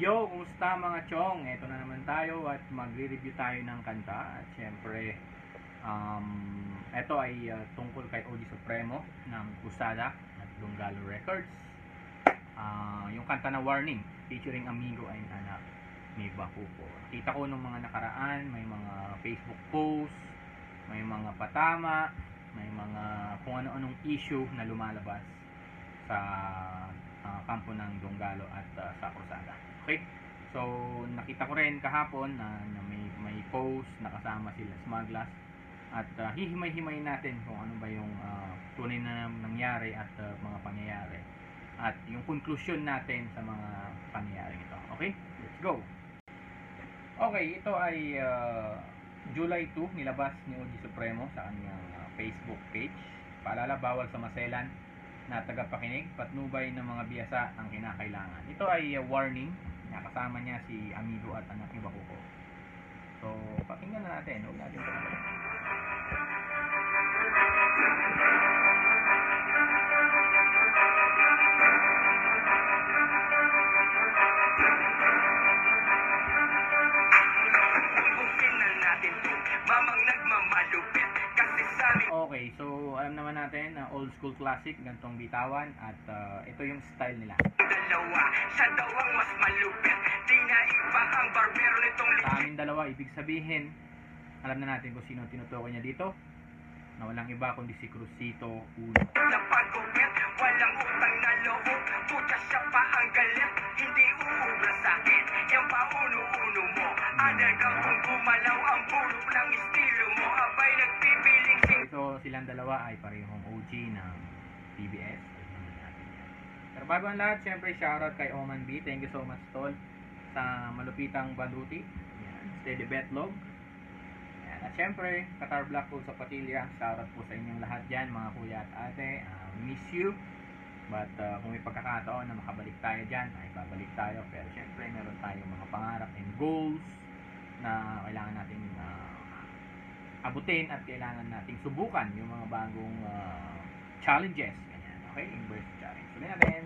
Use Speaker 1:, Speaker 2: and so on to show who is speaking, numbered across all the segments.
Speaker 1: Yo, kumusta mga chong? Ito na naman tayo at magre-review tayo ng kanta. At syempre, um, ito ay uh, tungkol kay OG Supremo ng Pusada at Lunggalo Records. Ah, yung kanta na Warning, featuring Amigo ay anak ni Bakupo. Kita ko nung mga nakaraan, may mga Facebook posts, may mga patama, may mga kung ano-anong issue na lumalabas sa kampo ng Donggalo at ah, sa Cruzada. Okay? So, nakita ko rin kahapon na, na may, may post na kasama sila Smaglas at ah, hihimay-himay natin kung ano ba yung ah, tunay na nangyari at ah, mga pangyayari at yung conclusion natin sa mga pangyayaring ito. Okay? Let's go! Okay, ito ay ah, July 2, nilabas ni OG Supremo sa kanyang ah, Facebook page. Paalala, bawal sa maselan na tagapakinig, patnubay ng mga biyasa ang kinakailangan. Ito ay ah, warning, nakasama niya si Amigo at anak ni Bakuko. So, pakinggan na natin. Huwag natin ito. Okay, so alam naman natin na old school classic, gantong bitawan at ah, ito yung style nila.
Speaker 2: dalawa Siya daw ang mas malupit. Di na iba ang barbero nitong
Speaker 1: Sa amin dalawa, ibig sabihin, alam na natin kung sino tinutukoy niya dito, na walang iba kundi si Crucito Uno.
Speaker 2: na pagkupit Walang utang na loob. Puta siya pa ang galit Hindi uubra sa akin. Yan pa uno-uno mo. Underground kung gumalaw ang bulok
Speaker 1: silang dalawa ay parehong OG ng PBS. Pero bago ang lahat, syempre shoutout kay Oman B. Thank you so much, Tol, sa malupitang baluti. Yan. Steady Betlog. Yan. At syempre, Qatar Black Hole sa Patilya. Shoutout po sa inyong lahat dyan, mga kuya at ate. Uh, miss you. But uh, kung may pagkakataon na makabalik tayo dyan, ay babalik tayo. Pero syempre, meron tayong mga pangarap and goals na kailangan natin uh, abutin at kailangan nating subukan yung mga bagong ah, challenges. Ganyan. Okay? The challenge. Tuloy natin.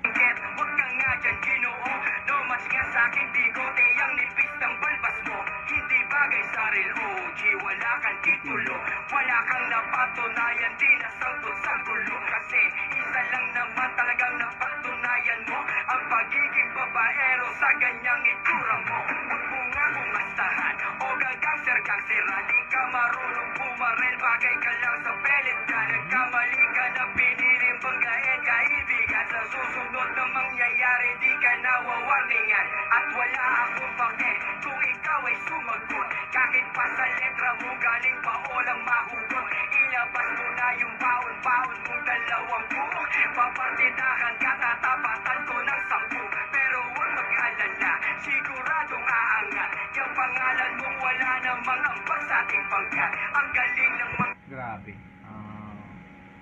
Speaker 2: Huwag kang nga dyan ginoo No mas nga sa'kin bigote Ang nipis ng balbas mo Hindi bagay sa real OG Wala kang titulo Wala kang napatunayan Di nasangkot sa gulo Kasi isa lang naman talagang napatunayan mo Ang pagiging babaero Sa ganyang itsura mo kang sira ka marunong bumarel Bagay ka lang sa pelet ka Nagkamali ka na piniling. Banggain Kaibigan sa susunod na mangyayari. Di ka nawawarningan At wala akong pake. Kung ikaw ay sumagot Kahit pa sa letra mo Galing pa o lang mahugot Ilabas mo na yung baon-baon mong dalawang buo Papartidahan ka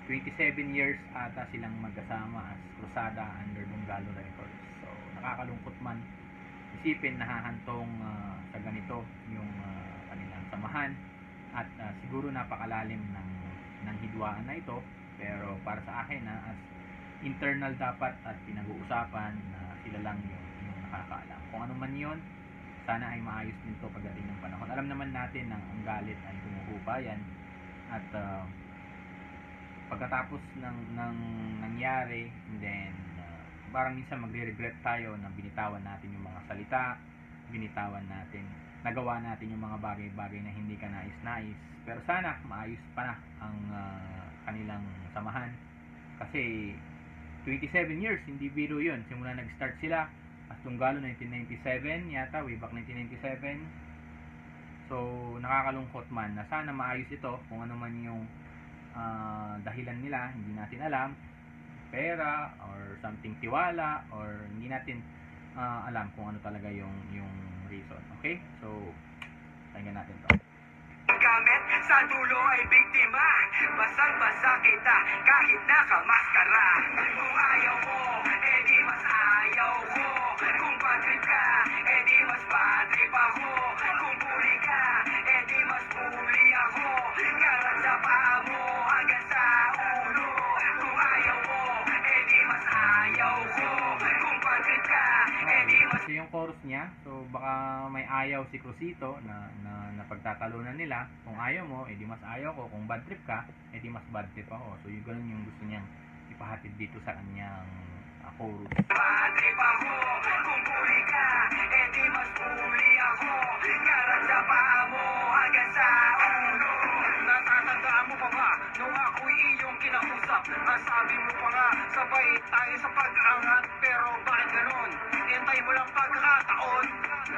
Speaker 1: 27 years ata silang magkasama as Cruzada under Lunggalo Records. So, nakakalungkot man isipin nahahantong ah, sa ganito yung ah, kanilang samahan. At ah, siguro napakalalim ng ng hidwaan na ito. Pero para sa akin na as internal dapat at pinag-uusapan na sila lang yung, yung nakakaalam. Kung ano man yon sana ay maayos din to pagdating ng panahon. Alam naman natin na ang galit ay humuhupa yan. At ah, pagkatapos ng ng nangyari and then ah, parang minsan magre-regret tayo na binitawan natin yung mga salita binitawan natin nagawa natin yung mga bagay-bagay na hindi ka nais-nais. Pero sana maayos pa na ang ah, kanilang samahan. Kasi 27 years hindi biro yun. Simula nag-start sila at Tunggalo 1997 yata way back 1997 So, nakakalungkot man na sana maayos ito kung ano man yung ah, dahilan nila, hindi natin alam. Pera or something tiwala or hindi natin ah, alam kung ano talaga yung yung reason. Okay? So, tingnan natin to.
Speaker 2: gamit Sa dulo ay biktima Basang-basa kita kahit nakamaskara Kung ayaw mo, edi mas ayaw ko Kung bad ka, edi mas bad trip ako
Speaker 1: niya. So, baka may ayaw si Crucito na, na, na pagtatalunan nila. Kung ayaw mo, edi mas ayaw ko. Kung bad trip ka, edi mas bad trip ako. So, yung ganun yung gusto niyang ipahatid dito sa kanyang ah, chorus.
Speaker 3: Padre pa ko, kung puli ka, edi mas puli ako. Karat sa paa mo hanggang sa ulo. Natatandaan mo pa ba, nung ako'y iyong kinausap, ang sabi mo pa nga, sabay tayo sa pag-angat, pero bakit ganun?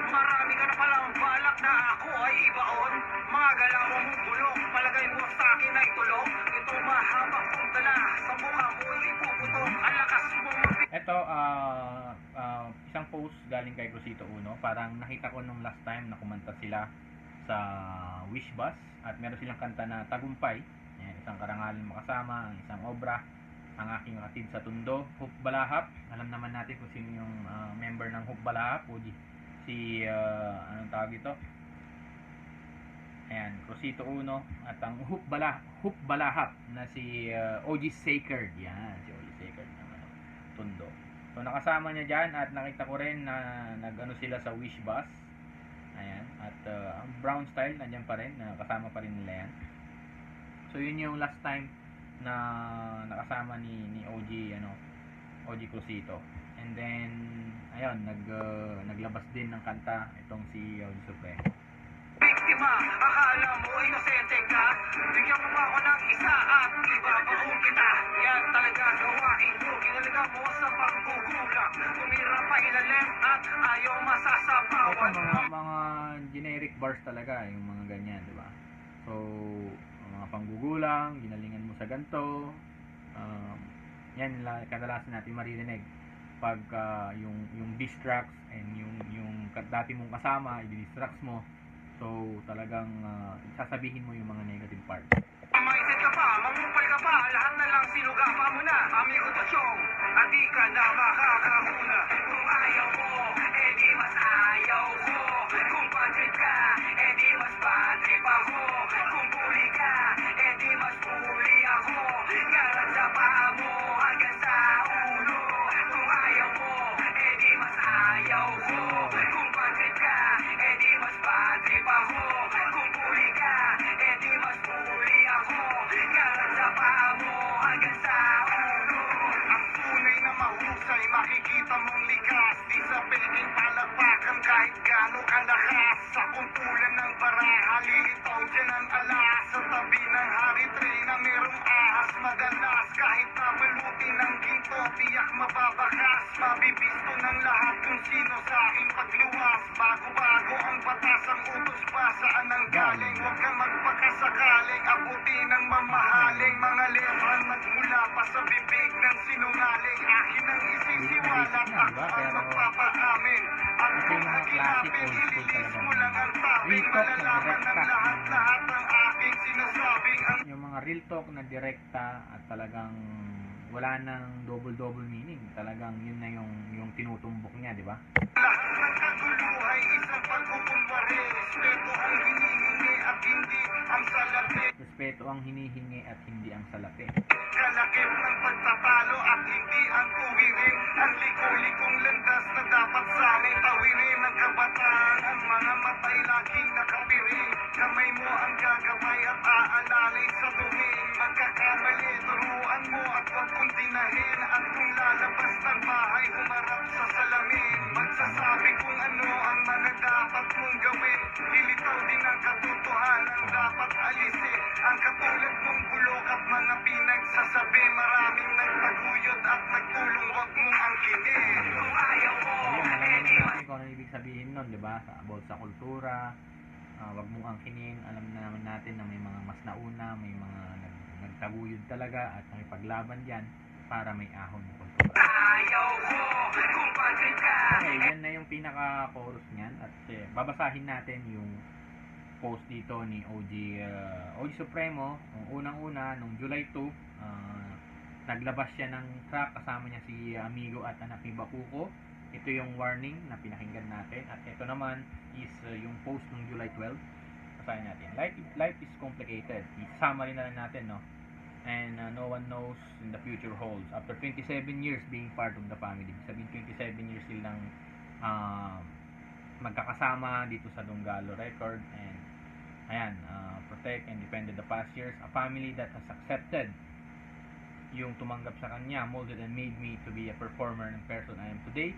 Speaker 3: Marami ka na palang balak na ako ay ibaon. Mga galaw mong bulok, palagay mo sa akin ay tulong. Ito mahaba kong dala, sa mukha mo ipuputok, ang lakas mo.
Speaker 1: Ito, ah, ah, isang post galing kay Crucito Uno. Parang nakita ko nung last time na kumanta sila sa Wish Bus at meron silang kanta na Tagumpay. Ayan, isang karangalan makasama, ang isang obra, ang aking atid sa tundo, Hoop Balahap. Alam naman natin kung sino yung ah, member ng Hoop Balahap di- si, ah, anong tawag ito? Ayan, Crucito Uno at ang Hoop, Bala, Hoop Balahap na si ah, OG Sacred. Yan, si OG Sacred ng ano, tundo. So nakasama niya diyan at nakita ko rin na nagano sila sa Wish Bus. Ayan, at uh, ang brown style nandiyan pa rin, nakasama pa rin nila yan. So yun yung last time na nakasama ni ni OG ano, OG Crucito. And then ayun, nag uh, naglabas din ng kanta itong si OG Supremo.
Speaker 3: Biktima, akala mo inosente ka Bigyan mo ako ng isa at ibabaon kita Yan talaga gawain mo Kinalaga mo sa pagkukulang Tumira pa ilalim at ayaw
Speaker 1: Ito
Speaker 3: masasapawan
Speaker 1: mga mga generic bars talaga yung mga ganyan, di ba? So, mga panggugulang, ginalingan mo sa ganto. Um, yan la, kadalasan natin maririnig pag ah, yung yung distracts and yung yung dati mong kasama, i-distracts mo. So, talagang ah, sasabihin mo yung mga negative parts.
Speaker 3: Maisit ka pa, mangupal ka pa Lahat na lang sinuga pa mo na Amigo to show At di ka na makakahuna Kung ayaw mo, kahit gaano kalakas Sa kumpulan ng baraha lilitaw dyan ang alas Sa tabi ng hari. Tray na merong ahas madalas. Kahit nabalutin ng ginto tiyak mababakas. Mabibisto ng lahat kung sino sa aking pagluwas. Bago-bago ang batas ang utos pa. Saan ang galing? Huwag kang magpakasakaling abutin ng mamahaling Mga letrang nagmula pa sa bibig ng sinungaling. Akin ang isisiwalat. Ako ang magpapaamin
Speaker 1: yung mga classic old school talaga. Real talk na direkta. Yung mga real talk na direkta at talagang wala nang double-double meaning. Talagang yun na yung yung tinutumbok niya, di ba?
Speaker 3: Respeto ang hinihingi at hindi ang salapi
Speaker 1: Respeto
Speaker 3: ng pagtatalo at hindi
Speaker 1: nun, di ba? Sa, about sa kultura, ah, wag mong angkinin, alam na naman natin na may mga mas nauna, may mga nag, nagtaguyod talaga at nakipaglaban dyan para may ahon ng kultura.
Speaker 3: ayaw ko Kung ka!
Speaker 1: Okay, yan na yung pinaka-chorus niyan. At eh, babasahin natin yung post dito ni OG uh, OG Supremo. Unang-una nung July 2 ah, naglabas siya ng track kasama niya si Amigo at anak ni Bakuko ito yung warning na pinakinggan natin. At ito naman is uh, yung post nung July 12 basahin natin. Life, life is complicated. I-summary na lang natin no? And uh, no one knows in the future holds. After 27 years being part of the family. Sabihin 27 years silang um, magkakasama dito sa Donggalo Record. And ayan, uh, protect and defend the past years. A family that has accepted yung tumanggap sa kanya, molded and made me to be a performer and person I am today.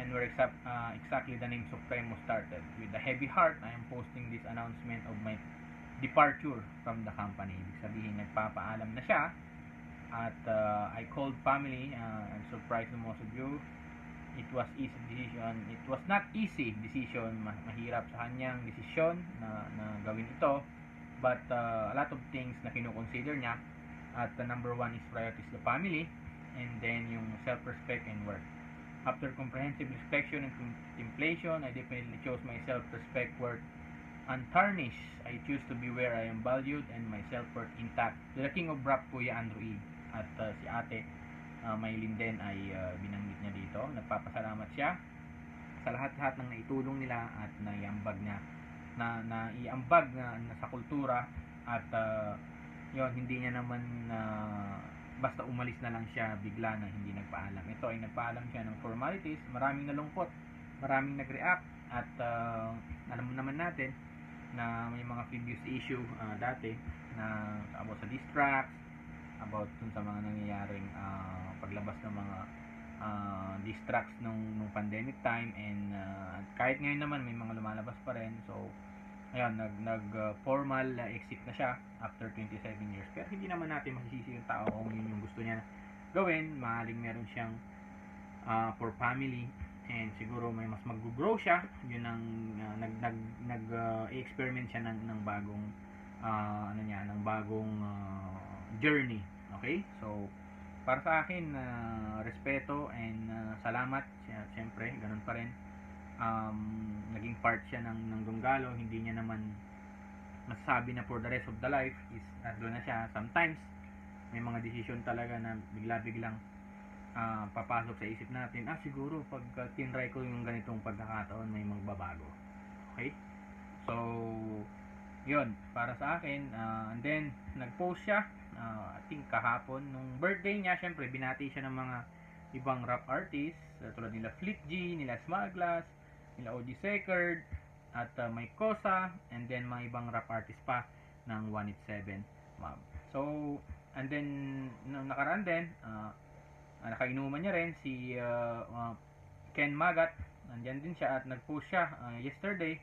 Speaker 1: And where exact, uh, exactly the name Supremo started. With a heavy heart, I am posting this announcement of my departure from the company. Ibig sabihin, nagpapaalam na siya. At uh, I called family, uh, I'm surprised to most of you. It was easy decision. It was not easy decision. Ma- mahirap sa kanyang desisyon na, na gawin ito. But uh, a lot of things na kinukonsider niya. At the number one is priorities the family. And then yung self-respect and work. After comprehensive inspection and contemplation, I definitely chose my self-respect worth untarnished. I choose to be where I am valued and my self-worth intact. To the king of rap, Kuya Andrew E. At uh, si ate, uh, Maylin din ay uh, binanggit niya dito. Nagpapasalamat siya sa lahat-lahat ng naitulong nila at naiambag niya na naiambag na, na sa kultura at uh, yon hindi niya naman uh, basta umalis na lang siya bigla na hindi nagpaalam. Ito ay nagpaalam siya ng formalities, maraming nalungkot, maraming nag-react. At uh, alam mo naman natin na may mga previous issue uh, dati na about sa diss tracks, about dun sa mga nangyayaring uh, paglabas ng mga uh, diss tracks nung, nung pandemic time. And uh, kahit ngayon naman may mga lumalabas pa rin. So ayun nag nag uh, formal uh, exit na siya after 27 years. Pero hindi naman natin masisisi yung tao kung yun yung gusto niya gawin. Maaaring meron siyang uh, for family and siguro may mas mag-grow siya. Yun ang uh, nag nag nag uh, experiment siya ng ng bagong uh, ano niya ng bagong uh, journey. Okay? So para sa akin uh, respeto and uh, salamat. Siya syempre ganun pa rin um, naging part siya ng, ng Donggalo, hindi niya naman masasabi na for the rest of the life is nandun na siya. Sometimes, may mga decision talaga na bigla-biglang ah, papasok sa isip natin, ah siguro pag uh, tinry ko yung ganitong pagkakataon, may magbabago. Okay? So, yun, para sa akin, ah, and then, nag-post siya, ah, I think kahapon, nung birthday niya, syempre, binati siya ng mga ibang rap artists, uh, tulad nila Flip G, nila Smaglas, nila OG Sekerd, at uh, may Kosa, and then mga ibang rap artist pa ng 187 Mob. So, and then, nung nakaraan din, uh, uh, nakainuman niya rin si uh, uh, Ken Magat, nandyan din siya at nag-post siya uh, yesterday,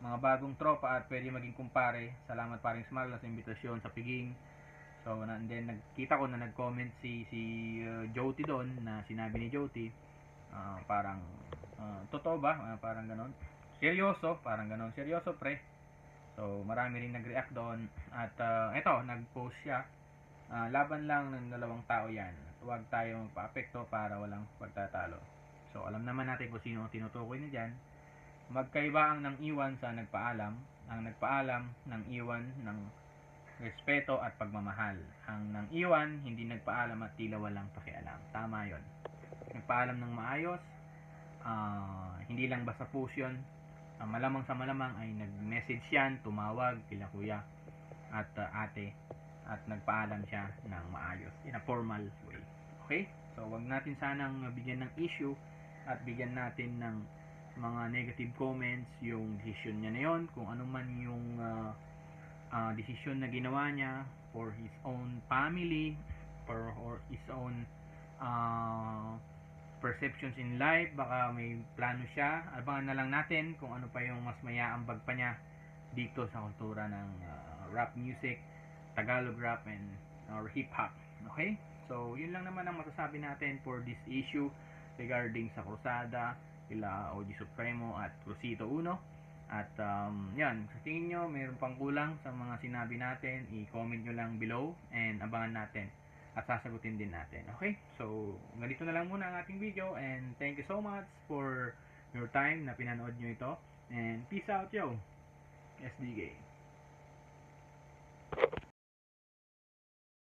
Speaker 1: mga bagong tropa at pwede maging kumpare. Salamat paring Smaglas sa imbitasyon sa piging. So, and then nagkita ko na nag-comment si si uh, Joti doon na sinabi ni Joti ah, parang ah, totoo ba? Ah, parang ganon. Seryoso, parang ganon. Seryoso pre. So, marami rin nag-react doon at ah, eto, nag-post siya. Ah, laban lang ng dalawang tao 'yan. Huwag tayo magpa-apekto para walang pagtatalo. So, alam naman natin kung sino ang tinutukoy niya diyan. Magkaiba ang nang iwan sa nagpaalam. Ang nagpaalam ng iwan ng respeto at pagmamahal. Ang nang iwan, hindi nagpaalam at tila walang pakialam. Tama yon. Nagpaalam ng maayos, ah, hindi lang basta post yun. Ang malamang sa malamang ay nag-message yan, tumawag kila kuya at ah, ate at nagpaalam siya ng maayos in a formal way. Okay? So, wag natin sanang bigyan ng issue at bigyan natin ng mga negative comments yung decision niya na yon kung ano man yung ah, uh, desisyon na ginawa niya for his own family for or his own uh, perceptions in life baka may plano siya. Abangan na lang natin kung ano pa yung mas mayaambag pa niya dito sa kultura ng uh, rap music Tagalog rap and or hip hop okay? So yun lang naman ang masasabi natin for this issue regarding sa Cruzada kila OG Supremo at Crucito Uno. At um, yan, sa tingin nyo, mayroon pang kulang sa mga sinabi natin, i-comment nyo lang below and abangan natin at sasagutin din natin. Okay? So, ganito na lang muna ang ating video and thank you so much for your time na pinanood nyo ito and peace out yo! SDG.